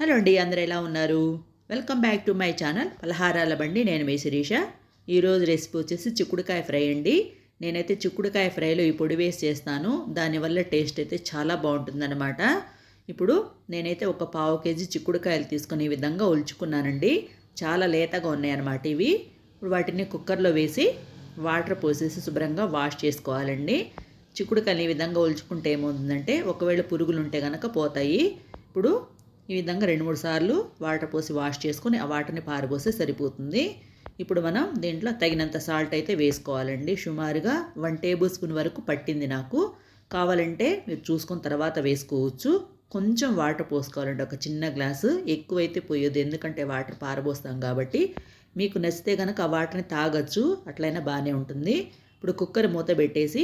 Hello అండి అందరు ఎలా ఉన్నారు? Welcome back to my channel పలహారాల బండి. నేను మీ శిరీష. ఈరోజు రెసిపీ వచ్చేసి చిక్కుడుకాయ ఫ్రై అండి. నేనైతే చిక్కుడుకాయ ఫ్రైలో ఈ పొడి వేసి చేస్తాను. దానివల్ల టేస్ట్ అయితే చాలా బాగుంటుందన్నమాట. ఇప్పుడు నేనైతే ఒక పావు కేజీ చిక్కుడుకాయలు తీసుకుని ఈ విధంగా ఒలుచుకున్నానండి. చాలా లేతగా ఉన్నాయన్నమాట ఇవి. ఇప్పుడు వాటిని కుక్కర్లో వేసి వాటర్ పోసేసి శుభ్రంగా వాష్ చేసుకోవాలండి. చిక్కుడుకాయలు ఈ విధంగా ఒలుచుకుంటే ఏమవుతుందంటే ఒకవేళ పురుగులు ఉంటే కనుక పోతాయి. ఇప్పుడు ఈ విధంగా రెండు మూడు సార్లు వాటర్ పోసి వాష్ చేసుకొని ఆ వాటర్ని పారబోస్తే సరిపోతుంది. ఇప్పుడు మనం దీంట్లో తగినంత సాల్ట్ అయితే వేసుకోవాలండి. సుమారుగా వన్ టేబుల్ స్పూన్ వరకు పట్టింది నాకు. కావాలంటే మీరు చూసుకున్న తర్వాత వేసుకోవచ్చు. కొంచెం వాటర్ పోసుకోవాలండి. ఒక చిన్న గ్లాసు. ఎక్కువైతే పోయొద్దు. ఎందుకంటే వాటర్ పారబోస్తాం కాబట్టి. మీకు నచ్చితే కనుక ఆ వాటర్ని తాగొచ్చు. అట్లయినా బాగానే ఉంటుంది. ఇప్పుడు కుక్కర్ మూత పెట్టేసి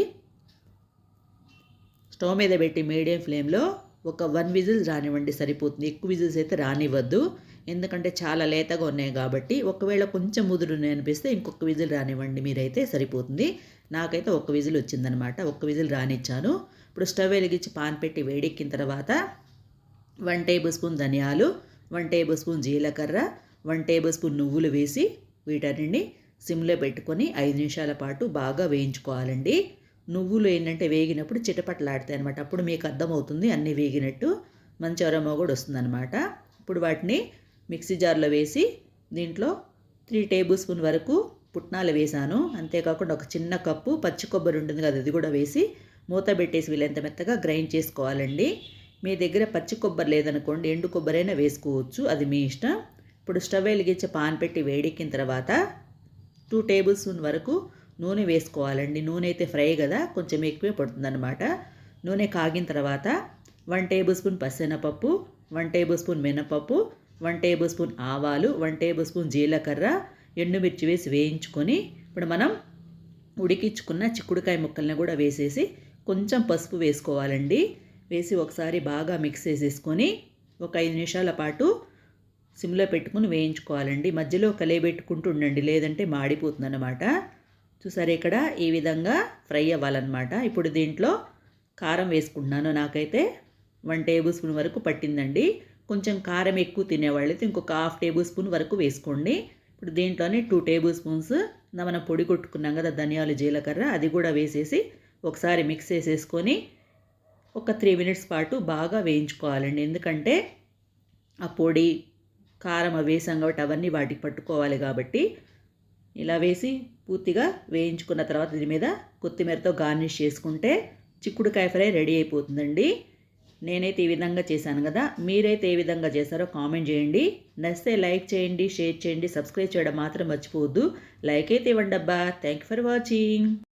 స్టవ్ మీద పెట్టి మీడియం ఫ్లేమ్లో ఒక వన్ విజిల్స్ రానివ్వండి సరిపోతుంది. ఎక్కువ విజిల్స్ అయితే రానివ్వద్దు. ఎందుకంటే చాలా లేతగా ఉన్నాయి కాబట్టి ఒకవేళ కొంచెం ముదురు అనిపిస్తే ఇంకొక విజిల్ రానివ్వండి మీరైతే సరిపోతుంది. నాకైతే ఒక విజిల్ వచ్చిందనమాట. ఒక్క విజిల్ రానిచ్చాను. ఇప్పుడు స్టవ్ వెలిగించి పాన్ పెట్టి వేడెక్కిన తర్వాత వన్ టేబుల్ స్పూన్ ధనియాలు వన్ టేబుల్ స్పూన్ జీలకర్ర వన్ టేబుల్ స్పూన్ నువ్వులు వేసి వీటన్నింటిని సిమ్లో పెట్టుకొని ఐదు నిమిషాల పాటు బాగా వేయించుకోవాలండి. నువ్వులు ఏంటంటే వేగినప్పుడు చిటపట్లాడతాయి అనమాట అప్పుడు మీకు అర్థమవుతుంది అన్నీ వేగినట్టు మంచి అరమ కూడా వస్తుందన్నమాట. ఇప్పుడు వాటిని మిక్సీ జార్లో వేసి దీంట్లో త్రీ టేబుల్ స్పూన్ వరకు పుట్నాలు వేసాను. అంతేకాకుండా ఒక చిన్న కప్పు పచ్చి కొబ్బరి ఉంటుంది కదా అది కూడా వేసి మూత పెట్టేసి వీళ్ళంత మెత్తగా గ్రైండ్ చేసుకోవాలండి. మీ దగ్గర పచ్చి కొబ్బరి లేదనుకోండి ఎండు కొబ్బరైనా వేసుకోవచ్చు అది మీ ఇష్టం. ఇప్పుడు స్టవ్ వెలిగించి పాన్ పెట్టి వేడెక్కిన తర్వాత టూ టేబుల్ స్పూన్ వరకు నూనె వేసుకోవాలండి. నూనె అయితే ఫ్రై కదా కొంచెం ఎక్కువే పడుతుందన్నమాట. నూనె కాగిన తర్వాత వన్ టేబుల్ స్పూన్ పసెనపప్పు వన్ టేబుల్ స్పూన్ మినపప్పు వన్ టేబుల్ స్పూన్ ఆవాలు వన్ టేబుల్ స్పూన్ జీలకర్ర ఎండుమిర్చి వేసి వేయించుకొని ఇప్పుడు మనం ఉడికించుకున్న చిక్కుడుకాయ ముక్కల్ని కూడా వేసేసి కొంచెం పసుపు వేసుకోవాలండి. వేసి ఒకసారి బాగా మిక్స్ చేసేసుకొని ఒక ఐదు నిమిషాల పాటు సిమ్లో పెట్టుకుని వేయించుకోవాలండి. మధ్యలో కలియబెట్టుకుంటూ ఉండండి లేదంటే మాడిపోతుందన్నమాట. చూసారు ఇక్కడ ఈ విధంగా ఫ్రై అవ్వాలన్నమాట. ఇప్పుడు దీంట్లో కారం వేసుకుంటున్నాను. నాకైతే వన్ టేబుల్ స్పూన్ వరకు పట్టిందండి. కొంచెం కారం ఎక్కువ తినేవాళ్ళైతే ఇంకొక హాఫ్ టేబుల్ స్పూన్ వరకు వేసుకోండి. ఇప్పుడు దీంట్లోనే టూ టేబుల్ స్పూన్స్ మనం పొడి కొట్టుకున్నాం కదా ధనియాలు జీలకర్ర అది కూడా వేసేసి ఒకసారి మిక్స్ చేసేసుకొని ఒక త్రీ మినిట్స్ పాటు బాగా వేయించుకోవాలండి. ఎందుకంటే ఆ పొడి కారం వేసాం కాబట్టి అవన్నీ వాటికి పట్టుకోవాలి కాబట్టి ఇలా వేసి పూర్తిగా వేయించుకున్న తర్వాత దీని మీద కొత్తిమీరతో గార్నిష్ చేసుకుంటే చిక్కుడుకాయ ఫ్రై రెడీ అయిపోతుందండి. నేనైతే ఈ విధంగా చేశాను కదా. మీరైతే ఏ విధంగా చేశారో కామెంట్ చేయండి. నచ్చితే లైక్ చేయండి షేర్ చేయండి సబ్స్క్రైబ్ చేయడం మాత్రం మర్చిపోవద్దు. లైక్ అయితే ఇవ్వండి అబ్బా. Thank you for watching.